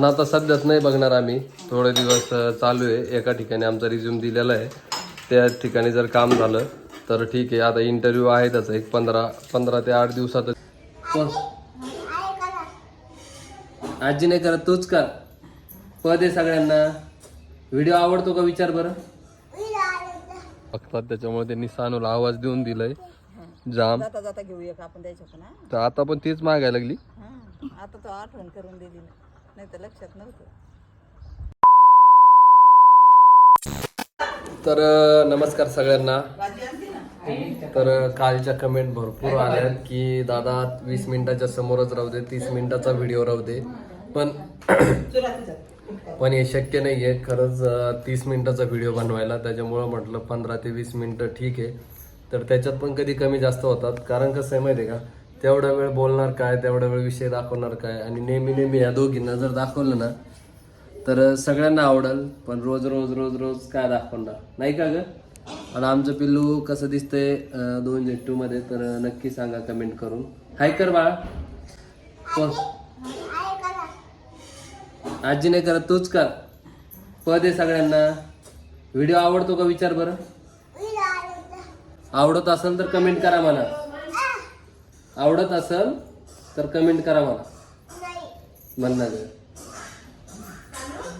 पण आता सध्याच नाही बघणार आम्ही. थोडे दिवस चालू आहे. एका ठिकाणी आमचा रिझ्यूम दिलेला आहे. त्या ठिकाणी जर काम झालं तर ठीक आहे. आता इंटरव्ह्यू आहे त्याचा एक पंधरा पंधरा ते आठ दिवसात. आजी नाही करत तूच कर. पद आहे सगळ्यांना. व्हिडिओ आवडतो का विचार बरं? बघतात त्याच्यामुळे त्यांनी सानूला आवाज देऊन दिलाय. जाम. जाता जाता घेऊया का आपण द्यायचं हा? तर आता पण तीच मागायला लागली. आता तो आठवण करून दिली. नाही तर लक्षात नव्हतं. तर नमस्कार सगळ्यांना. तर कालच्या कमेंट भरपूर आल्या की दादा वीस मिनिटाच्या समोरच राहू दे तीस मिनिटाचा व्हिडिओ राहू दे. पण पण हे शक्य नाही आहे खरंच तीस मिनिटाचा व्हिडिओ बनवायला. त्याच्यामुळं म्हटलं पंधरा ते वीस मिनिटं ठीक आहे. तर त्याच्यात पण कधी कमी जास्त होतात. कारण कसं आहे माहिती आहे का? तेवढा वेळ बोलणार काय तेवढा वेळ विषय दाखवणार काय? आणि नेहमी नेहमी या दोघींना जर दाखवलं ना तर सगळ्यांना आवडेल पण रोज रोज रोज रोज काय दाखवणार? नाही का ग? आणि आमचं पिल्लू कसं दिसतंय दोन झेट्टू मध्ये तर नक्की सांगा कमेंट करून. हाय कर बाळा. कोण आजी नाही करत तूच कर. पद आहे सगळ्यांना. व्हिडिओ आवडतो का विचार बरं? आवडत असेल तर कमेंट करा मला. आवडत असेल तर कमेंट करा मला. म्हणणार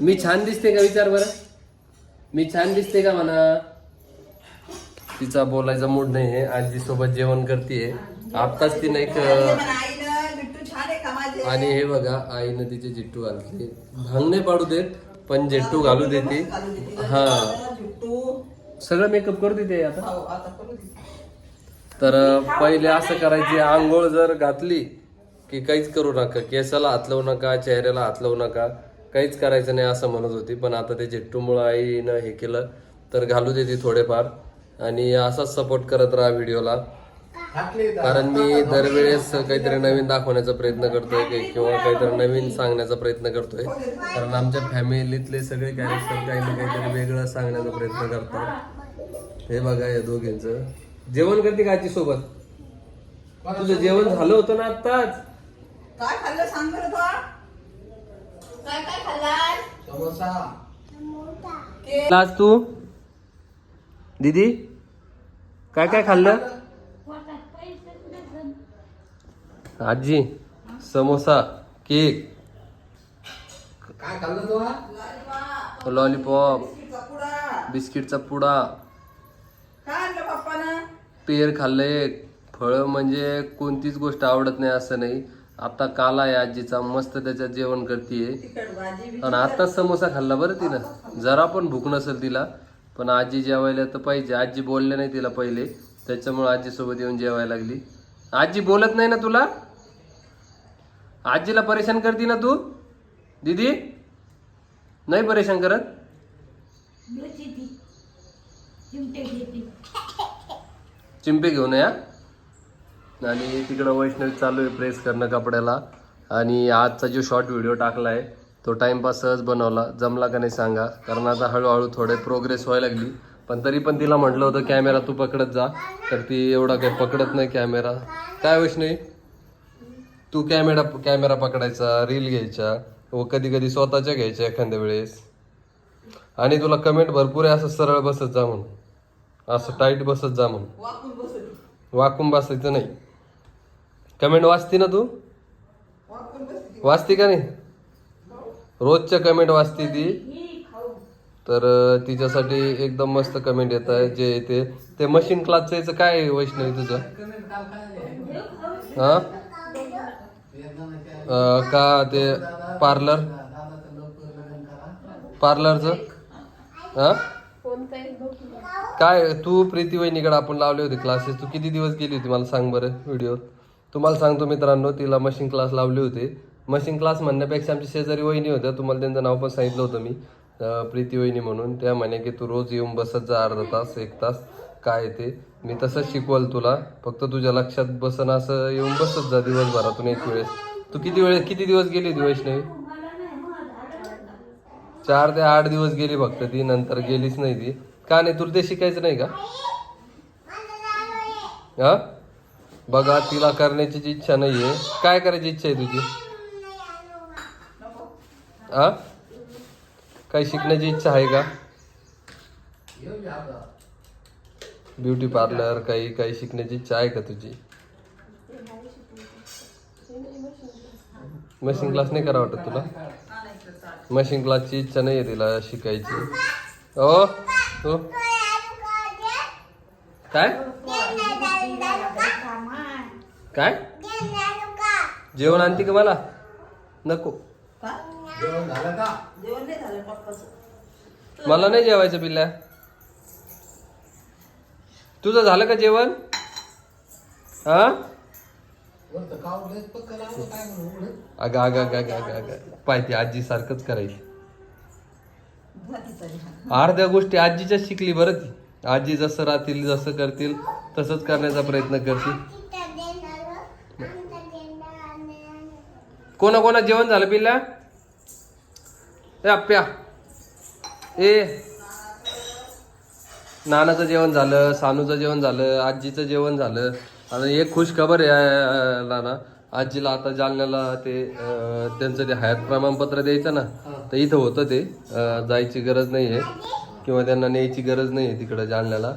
मी छान दिसते का विचार बरं? मी छान दिसते का म्हणा? तिचा बोलायचा मूड नाही आहे. आजी सोबत जेवण करते आत्ताच तिने एक आणि हे बघा आईनं तिचे जिट्टू घालते. भांग नाही पाडू देत पण जिट्टू घालू देते. हा. सगळं मेकअप करू देते आता. हो तर पहिले असं करायची आंघोळ जर घातली की काहीच करू नका केसाला हात लावू नका चेहऱ्याला हात लावू नका काहीच करायचं नाही असं म्हणत होती. पण आता ते झेट्टूमुळं आईनं हे केलं तर घालू देते थोडेफार. आणि असाच सपोर्ट करत राहा व्हिडिओला. कारण मी दरवेळेस काहीतरी नवीन दाखवण्याचा प्रयत्न करतोय किंवा काहीतरी नवीन सांगण्याचा प्रयत्न करतोय. कारण आमच्या फॅमिलीतले सगळे कॅरेक्टर काही ना काहीतरी वेगळं सांगण्याचा प्रयत्न करतात. हे बघा या दोघींचं. जेवण करते का आजी सोबत तुझं जेवण झालं होतं ना आत्ताच? काय खाल्लं सांग बरं तो? काय काय खाल्लाय आज तू? दीदी काय काय खाल्लं? आजी समोसा केक. काय खाल्लं तू लॉलीपॉप बिस्किटचा पुडा. बिस्किटचा पुडा. काय आणलं पप्पानं? पेर खाल्लंय फळं म्हणजे कोणतीच गोष्ट आवडत नाही असं नाही. आता काला आहे आजीचा मस्त त्याच्यात जेवण करतीये. आणि आताच समोसा खाल्ला बरं तिनं. जरा पण भूक नसेल तिला पण आजी जेवायला तर पाहिजे. आजी बोलले नाही तिला पहिले. त्याच्यामुळे आजीसोबत येऊन जेवायला लागली. आजी बोलत नाही ना तुला? आजीला परेशान करते ना तू? दीदी? नाही परेशान करत? चिंपे घेऊन या. आणि तिकडं वैष्णवी चालू आहे प्रेस करणं कपड्याला. आणि आजचा जो शॉर्ट व्हिडिओ टाकला आहे तो टाईमपास सहज बनवला. जमला का नाही सांगा. कारण आता हळूहळू थोडे प्रोग्रेस व्हायला लागली. पण तरी पण तिला म्हटलं होतं कॅमेरा तू पकडत जा. तर ती एवढा काही पकडत नाही कॅमेरा काय वैष्णवी? तू कॅमेरा कॅमेरा पकडायचा रील घ्यायच्या व कधी कधी स्वतःच्या घ्यायच्या एखाद्या वेळेस. आणि तुला कमेंट भरपूर आहे असं सरळ बसत जा म्हणून. असं टाईट बसत जा म्हणून. वाकून बसायचं नाही. कमेंट वाचते ना तू? वाचते का नाही? रोजच्या कमेंट वाचते ती. तर तिच्यासाठी एकदम मस्त कमेंट येत आहे. जे येते ते. मशीन क्लासचं याचं काय वैष्णवी तुझं? हा? का ते पार्लर पार्लरचं हा? काय तू प्रीती वहिनीकडे आपण लावले होते क्लासेस तू किती दिवस गेली होती मला सांग बरं व्हिडिओ तुम्हाला सांगतो मित्रांनो तिला मशीन क्लास लावले होते. मशीन क्लास म्हणण्यापेक्षा आमची शेजारी वहिनी होत्या. तुम्हाला त्यांचं नाव पण सांगितलं होतं मी. प्रीती वहिनी म्हणून. त्या म्हणे की तू रोज येऊन बसत जा अर्धा तास एक तास. काय ते? मी तसंच शिकवल तुला. फक्त तुझ्या लक्षात बसन असं येऊन बसत जा दिवसभरातून एक वेळेस. तू किती वेळेस किती दिवस गेली होती वैष्णवी? चार ते आठ दिवस गेली फक्त. ती नंतर गेलीच नाही ती. का नाही? तुला ते शिकायचं नाही का? हा? बघा तिला करण्याची जी इच्छा आहे काय करायची इच्छा आहे तुझी? हा? काही शिकण्याची इच्छा आहे का? ब्युटी पार्लर काही काही शिकण्याची इच्छा आहे का तुझी? मशीन क्लास नाही करा वाटत तुला? मशीन क्लासची इच्छा नाही आहे तिला शिकायची. ओ! हो काय? काय? जेवण आणते का मला? नको. का? जेवण झालं का? जेवण नाही झालं पप्पाचं. मला नाही जेवायचं पिल्ल्या. तुझं झालं का जेवण? हा. अगं अगं अगं अगं अगं पाहिजे आजी सारखंच करायची. अर्ध्या गोष्टी आजीच्या शिकली बरं ती. आजी जसं राहतील जसं करतील तसंच करण्याचा प्रयत्न करतील. कोणा कोणा जेवण झालं पिल्ल्या ए आप्या ए. नानाचं जेवण झालं सानूचं जेवण झालं आजीचं जेवण झालं. आणि एक खुश खबर आहे नाना. आजीला आता जालन्याला ते त्यांचं ते हयात प्रमाणपत्र द्यायचं ना. तर इथं होतं ते. जायची गरज नाही आहे किंवा त्यांना न्यायची गरज नाही आहे तिकडं जालन्याला.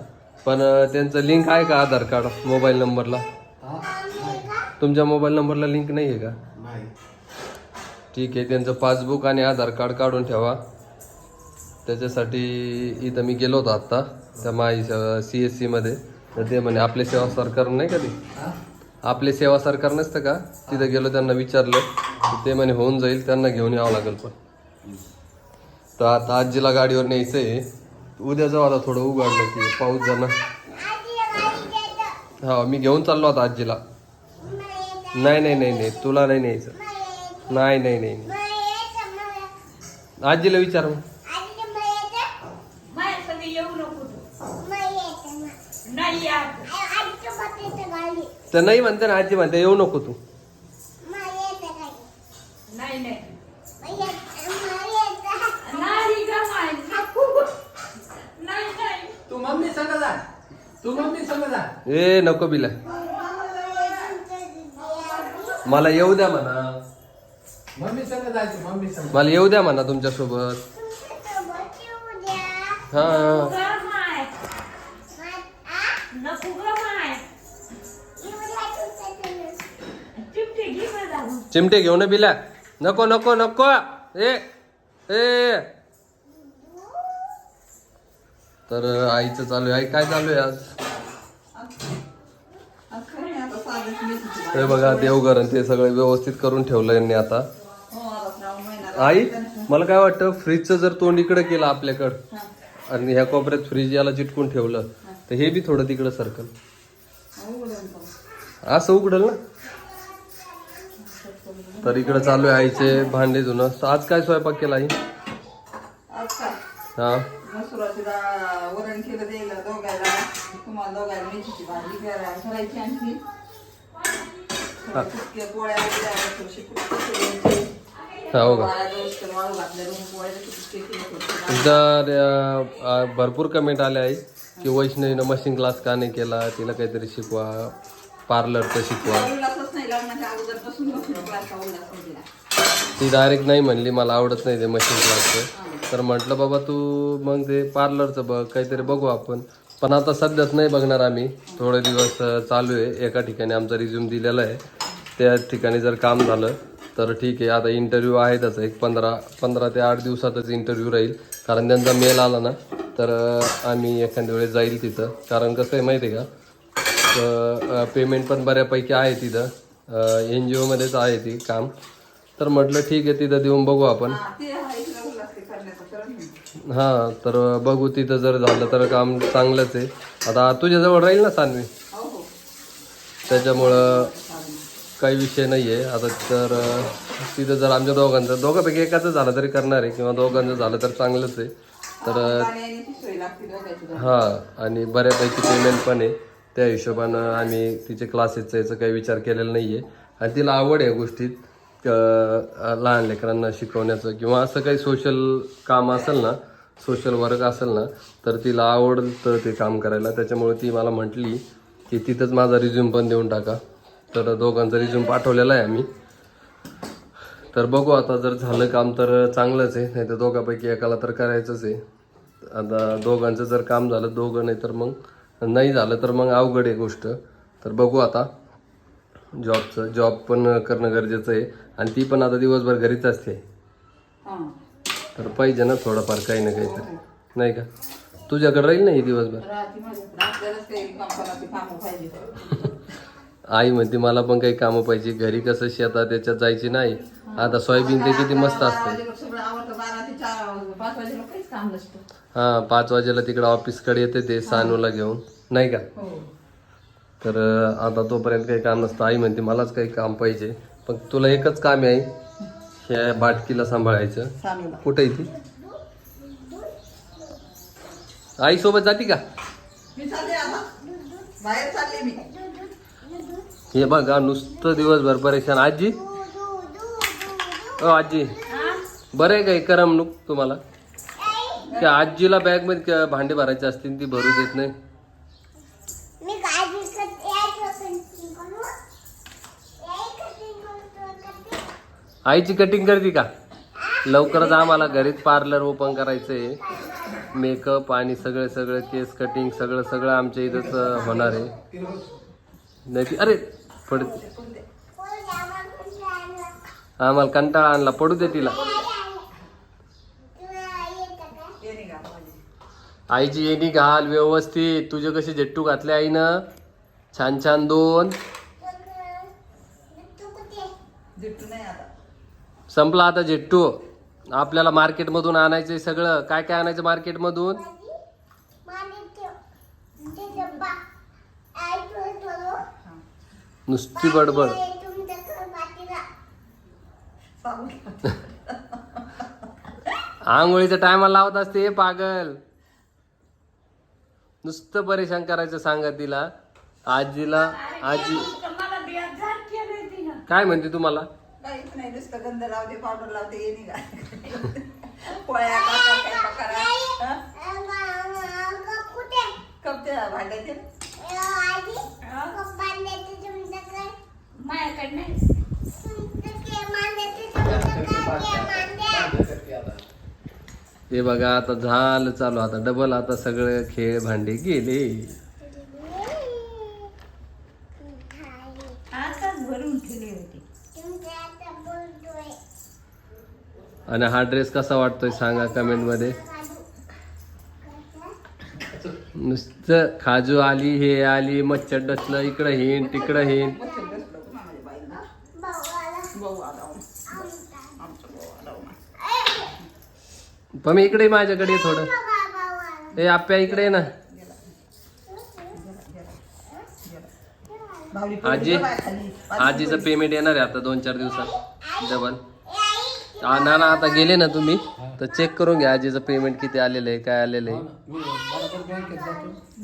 पण त्यांचं लिंक आहे का आधार कार्ड मोबाईल नंबरला. तुमच्या मोबाईल नंबरला लिंक नाही आहे का? ठीक आहे त्यांचं पासबुक आणि आधार कार्ड काढून ठेवा. त्याच्यासाठी इथं मी गेलो होतो आत्ता त्या माई सी एस सीमध्ये तर ते म्हणे आपले सेवा सरकार नाही का ते? आपले सेवा सरकार नसतं का? तिथं गेलो त्यांना विचारलं. ते म्हणे होऊन जाईल त्यांना घेऊन यावं लागेल पण. तर आता आजीला गाडीवर न्यायचं आहे उद्या जाऊ आता थोडं उघडलं की पाऊस जाणं हा मी घेऊन चाललो आता आजीला. नाही नाही नाही नाही तुला नाही न्यायचं. नाही नाही नाही. आजीला विचार मग. तर नाही म्हणते ना आजी म्हणते येऊ नको तू नाही नाही नाही ग माय नको नाही नाही तू मम्मी संग जा तू मम्मी संग जा ए नको बिला. मला येऊ द्या म्हणा. मम्मी संग जायचं मम्मी संग मला येऊ द्या म्हणा तुमच्यासोबत. हा. ग माय नको ग माय चिमटे घेऊ ना बिल्या नको नको नको. ए ए. तर आईचं चालू आहे. आई काय चालू आहे आज? हे बघा देवघर आणि ते सगळं व्यवस्थित करून ठेवलं यांनी आता. आई मला काय वाटतं फ्रीजचं जर तोंड इकडे केलं आपल्याकडं आणि ह्या कोपऱ्यात फ्रीज याला चिटकून ठेवलं तर हे बी थोडं तिकडं सरकल. असं उघडल ना? तर इकडे चालू आहे आईचे भांडे धुणं. तर आज काय स्वयंपाक केला आई? हा. मसुराची डाळ वरण केलं द्यायला दोघायला. तुम्हाला दोघायला मेथीची भाजी करा- करायची आणखी. थोड्या सुक्या पोळ्या वगैरे आहे, थोडीशी कुटकुटी द्यायची. हो का? पोळ्या दोस्त वाळू घातल्या दोन पोळ्या कुटकुटी केल्या थोडीशी. तर अं, अं, भरपूर कमेंट आले आहे की वैष्णवीनं मशीन क्लास का नाही केला तिला काहीतरी शिकवा पार्लरचं शिकवा. उल्हासच नाही लग्नाच्या अगोदरपासून बसून क्लासचा उल्हास नाही दिला. ती डायरेक्ट नाही म्हणली मला आवडत नाही ते मशीन क्लासचं तर म्हटलं बाबा तू मग ते पार्लरचं बघ काहीतरी बघू आपण. पण आता सध्याच नाही बघणार आम्ही. थोडे दिवस चालू आहे. एका ठिकाणी आमचा रिझ्यूम दिलेला आहे. त्या ठिकाणी जर काम झालं तर ठीक आहे. आता इंटरव्ह्यू आहे त्याचा एक पंधरा पंधरा ते आठ दिवसातच इंटरव्ह्यू राहील. कारण त्यांचा मेल आला ना तर आम्ही एखाद्या वेळेस जाईल तिथं. कारण कसं आहे माहिती आहे का? पेमेंट पण बऱ्यापैकी आहे तिथं. एन जी ओमध्येच आहे ती काम. तर म्हटलं ठीक आहे तिथं देऊन बघू आपण हा, ते आहे इथलं उल्हास ते करण्याचं करत नाही. हां तर बघू तिथं जर झालं तर काम चांगलंच आहे. आता तुझ्याजवळ राहील ना सानवी? त्याच्यामुळं काही विषय नाही आहे आता तर तिथं जर आमच्या दोघांचं दोघांपैकी एकाचं झालं तरी करणार आहे किंवा दोघांचं झालं तर चांगलंच आहे. तर हां आणि बऱ्यापैकी पेमेंट पण आहे. त्या हिशोबानं आम्ही तिचे क्लासेसचा याचा काही विचार केलेला नाही आहे आणि तिला आवड आहे गोष्टीत लहान लेकरांना शिकवण्याचं किंवा असं काही सोशल काम असेल ना सोशल वर्क असेल ना तर तिला आवडतं ते काम करायला. त्याच्यामुळे ती मला म्हटली की तिथंच माझा रिझ्यूम पण देऊन टाका. तर दोघांचा रिझ्यूम पाठवलेला आहे आम्ही. तर बघू आता जर झालं काम तर चांगलंच आहे. नाही तर दोघांपैकी एकाला तर करायचंच आहे. आता दोघांचं जर काम झालं दोघं नाही तर मग नाही झालं तर मग अवघड आहे गोष्ट. तर बघू आता. जॉबचं जॉब पण करणं गरजेचं आहे. आणि ती पण आता दिवसभर घरीच असते. तर पाहिजे ना थोडंफार काही ना काहीतरी नाही का? तुझ्याकडे राहील ना ही दिवसभर? आई म्हणते मला पण काही कामं पाहिजे. घरी कसं शेतात त्याच्यात जायची नाही. आता सोयाबीन ते किती मस्त असतं. हा पाच वाजेला तिकडं ऑफिसकडे येते ते सानूला घेऊन. नाही का? हो. तर आता तोपर्यंत काही काम नसतं. आई म्हणते मलाच काही काम पाहिजे. पण तुला एकच काम आहे ह्या बाटकीला सांभाळायचं. सानूला कुठे ती? आई सोबत जाती का? मी चालले आता. बाहेर चालले मी. हे बघा नुसतं दिवसभर परेशान. आजी? ओ आजी. बरं आहे काही करमणूक तुम्हाला? त्या आजीला बॅगमध्ये क- भांडे भरायचे असतील ती भरू देत नाही मी काय दिसत यायचं करू यायचं आईची कटिंग करते का? लवकरच आम्हाला घरीच पार्लर ओपन करायचंय. मेकअप आणि सगळं सगळं केस कटिंग सगळं सगळं आमच्या इथंच होणार आहे. नाही अरे पड आम्हाला कंटाळा आणला पडू दे तिला. आईची येणी घाल व्यवस्थित. तुझे कसे झेट्टू घातले आईनं? छान छान दोन. संपला आता झेट्टू. आपल्याला मार्केटमधून आणायचंय सगळं. काय काय आणायचं मार्केटमधून? नुसती बडबड. साबण आंघोळीच्या टायमाला लावत असते पागल. नुसतं परेशान करायचं सांगा तिला. आजीला आजी. काय म्हणते तुम्हाला? काहीच नाही नुसतं गंध लावते पावडर लावते ये निघा. पोळ्या करा? हा? भांड्याचे? हे बघा आता झालं चालू आता डबल आता सगळे खेळ भांडे गेले. आणि हा ड्रेस कसा वाटतोय सांगा कमेंटमध्ये. नुसतं खाजू आली हे आली मच्छर डसलं इकडं हेन तिकडं हेन हो. हो. पण मी इकडे माझ्याकडे थोडं. ए आप्या इकडे ना. आजी आजीचं पेमेंट येणार आहे आता दोन चार दिवसात. डबल हा ना ना आता गेले ना तुम्ही? तर चेक करून घ्या आजीचं पेमेंट किती आलेलं आहे काय आलेलं आहे.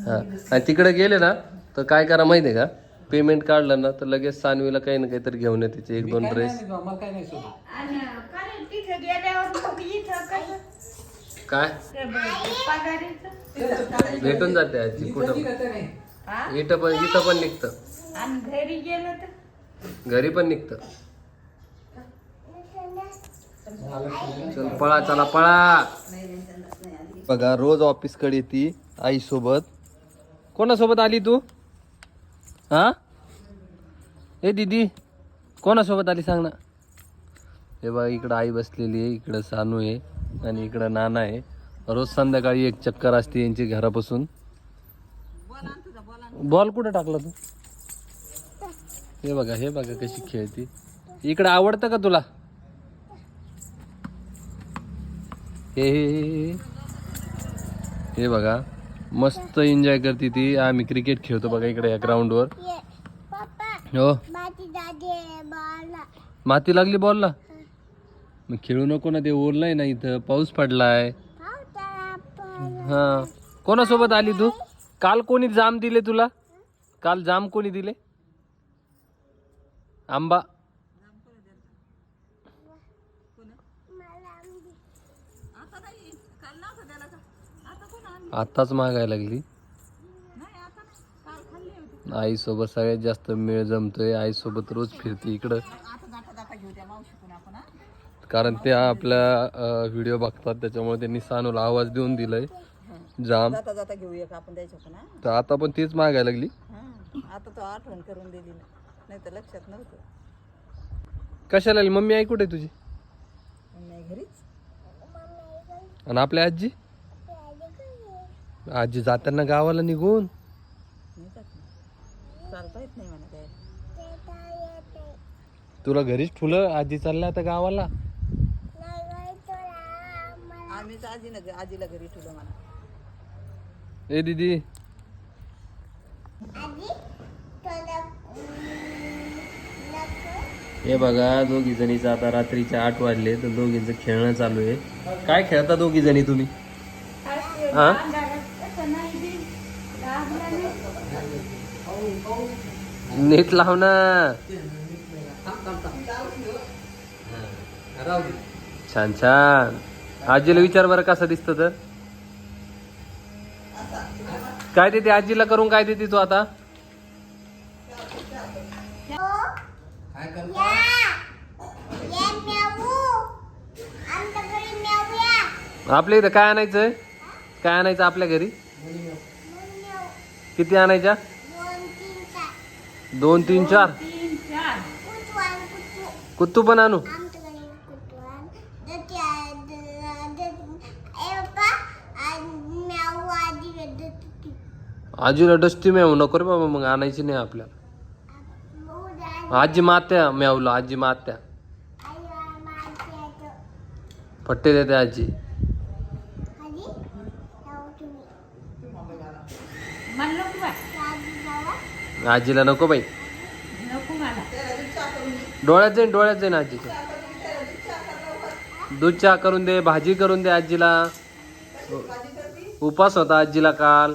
हा. आणि तिकडे गेले ना तर काय करा माहिती आहे का? पेमेंट काढलं ना तर लगेच सानवीला काही ना काहीतरी घेऊन येते तिचे एक दोन काय ड्रेस नाही बा, मला काय नाही सोबत आणि कारण तिथं गेल्यावर मग इथं कसं? काय? ते ब- पगारीचं. भेटून जाते आजी कुठं? हा? इथं पण इथं पण निघतं. आणि घरी गेलं तर? घरी पण निघतं. चल पळा चला पळा. बघा रोज ऑफिसकडे येते आई सोबत कोणासोबत आली तू? हा? ए दीदी कोणासोबत आली सांग ना. हे बघा इकडं आई बसलेली आहे इकडं सानू आहे आणि इकडं नाना आहे. रोज संध्याकाळी एक चक्कर असते यांची घरापासून. बॉल कुठं टाकला तू? हे बघा हे बघा कशी खेळती. इकडं आवडतं का तुला? हे हे बघा मस्त एन्जॉय करते ती. आम्ही क्रिकेट खेळतो बघा इकडे या ग्राउंडवर हो. माती लागली बॉलला मग खेळू नको ना ते ओरलंय ना इथं. पाऊस पडलाय. हा. कोणासोबत आली तू? काल कोणी जाम दिले तुला? काल जाम कोणी दिले? आंबा. आताच मागायला लागली. आई सोबत सगळ्यात जास्त मेळ जमतोय. आई सोबत रोज फिरते इकडं. त्या कारण ते आपल्या व्हिडिओ बघतात. त्याच्यामुळे त्यांनी सानूला आवाज देऊन दिलाय. जाम? तर आता पण तीच मागायला लागली. आता तो आठवण करून दिली नाही तर लक्षात नव्हतं. कशाला मम्मी आई कुठे आहे तुझी? घरीच. आणि आपल्या आजी? आजी जाताना गावाला निघून. चालता येत नाही काय तुला घरीच ठुलं आजी चालल्या आता गावाला? आम्हीच आजीनं आजीला घरी ठेवलं मला ए दीदी. हे बघा दोघी जणीचं आता रात्रीचे आठ वाजले तर दोघींचं खेळणं चालू आहे. काय खेळता दोघी जणी तुम्ही? हा? नीट लाव ना. छान छान. आजीला विचार बरं कसं दिसत तर. काय देते आजीला करून काय देते तू आता? आपल्या इथं काय आणायचंय? काय आणायचं आपल्या घरी? किती आणायच्या? दोन तीन चार. तीन चार कुत्तू पण आणू. आजीला डस्टी मेव नको रे बाबा मग आणायची नाही आपल्याला. आजी मात्या मेवला आजी मात्या. फट्टे देते आजी मला नको बाय आजीला नको बाई. नको मला. डोळ्यात जाईन डोळ्यात जाईन आजीच्या दूध चहा करून दे भाजी करून दे आजीला. उपास होता आजीला काल.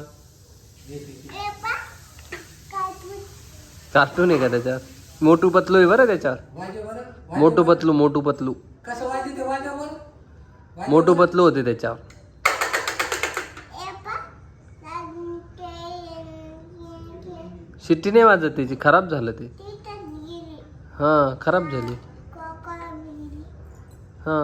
कार्टून आहे का त्याच्यात? मोटू पतलू आहे बरं त्याच्यावर मोटू पतलू मोटू पतलू. मोटू पतलू होते त्याच्यावर शिट्टी नाही वाजत त्याची खराब झालं ते. हा खराब झाली. हा.